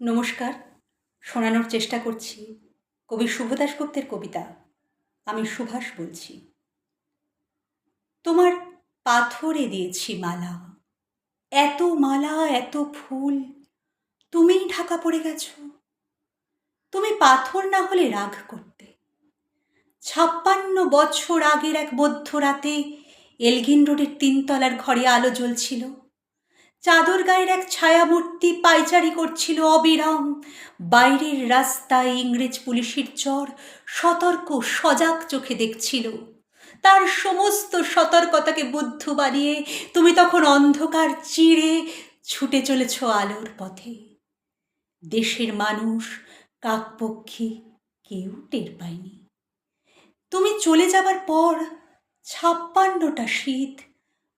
নমস্কার, শোনানোর চেষ্টা করছি কবি শুভদাস গুপ্তের কবিতা। আমি সুভাষ বলছি। তোমার পাথরে দিয়েছি মালা। এত মালা, এত ফুল, তুমিই ঢাকা পড়ে গেছো। তুমি পাথর না হলে রাগ করতে। ছাপ্পান্ন বছর আগের এক বদ্ধ রাতে এলগিন রোডের তিনতলার ঘরে আলো জ্বলছিল। চাদর গায়ের এক ছায়ামূর্তি পাইচারি করছিল অবিরাম। বাইরের রাস্তায় ইংরেজ পুলিশের চর সতর্ক, সজাগ চোখে দেখছিল। তার সমস্ত সতর্কতাকে বুদ্ধ বানিয়ে তুমি তখন অন্ধকার চিড়ে ছুটে চলেছ আলোর পথে। দেশের মানুষ, কাকপক্ষী কেউ টের পায়নি। তুমি চলে যাবার পর ছাপ্পান্নটা শীত,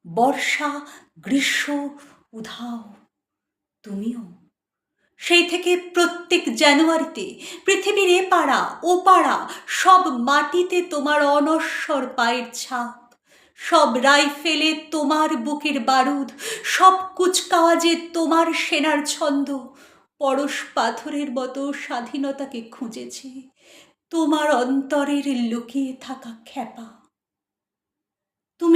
বর্ষা, গ্রীষ্ম উধাও, তুমিও। সেই থেকে প্রত্যেক জানুয়ারিতে পৃথিবীর এ পাড়া, ও পাড়া, সব মাটিতে তোমার অনশ্বর পায়ের ছাপ। সব রাইফেলে তোমার বুকের বারুদ, সব কুচকাওয়াজে তোমার সেনার ছন্দ। পরশ পাথরের মতো স্বাধীনতাকে খুঁজেছে, তোমার অন্তরের লুকিয়ে থাকা খ্যাপা।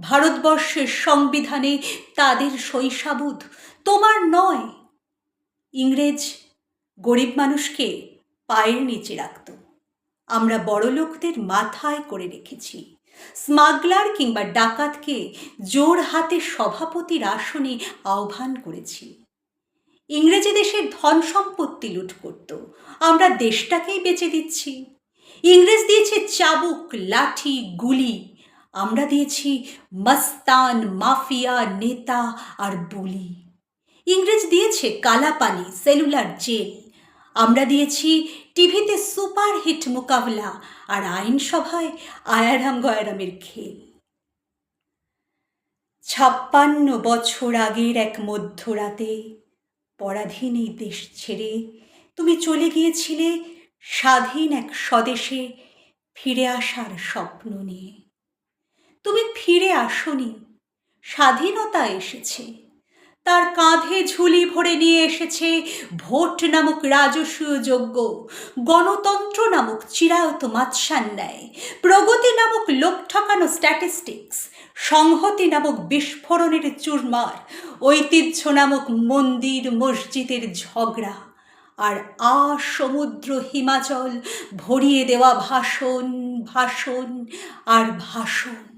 ভারতবর্ষের সংবিধানে তাদের শৈশাবুধ। তোমার নয়। ইংরেজ গরিব মানুষকে পায়ের নিচে রাখত। আমরা বড় লোকদের মাথায় করে রেখেছি। স্মাগলার কিংবা ডাকাতকে জোর হাতে সভাপতির আসনে আহ্বান করেছি। ইংরেজি দেশের ধন সম্পত্তি লুট করত। আমরা দেশটাকেই বেচে দিচ্ছি। ইংরেজ দিয়েছে চাবুক, লাঠি, গুলি আমরা দিয়েছি মস্তান মাফিয়া নেতা আর বলি। ইংরেজ দিয়েছে কালাপানি, সেলুলার জেল। আমরা দিয়েছি টিভিতে সুপার হিট মোকাবিলা আর আইনসভায় আয়ারাম গয়ারামের খেল। ছাপ্পান্ন বছর আগের এক মধ্যরাতে পরাধীন এই দেশ ছেড়ে তুমি চলে গিয়েছিলে স্বাধীন এক স্বদেশে ফিরে আসার স্বপ্ন নিয়ে। তুমি ফিরে আসনি। স্বাধীনতা এসেছে। তার কাঁধে ঝুলি ভরে নিয়ে এসেছে ভোট নামক রাজস্বীয় যজ্ঞ, গণতন্ত্র নামক চিরায়ত মাৎসান নেয় প্রগতি নামক লোক ঠকানো স্ট্যাটিস্টিক্স সংহতি নামক বিস্ফোরণের চুরমার, ঐতিহ্য নামক মন্দির মসজিদের ঝগড়া আর আ সমুদ্র হিমাচল ভরিয়ে দেওয়া ভাষণ ভাষণ আর ভাষণ।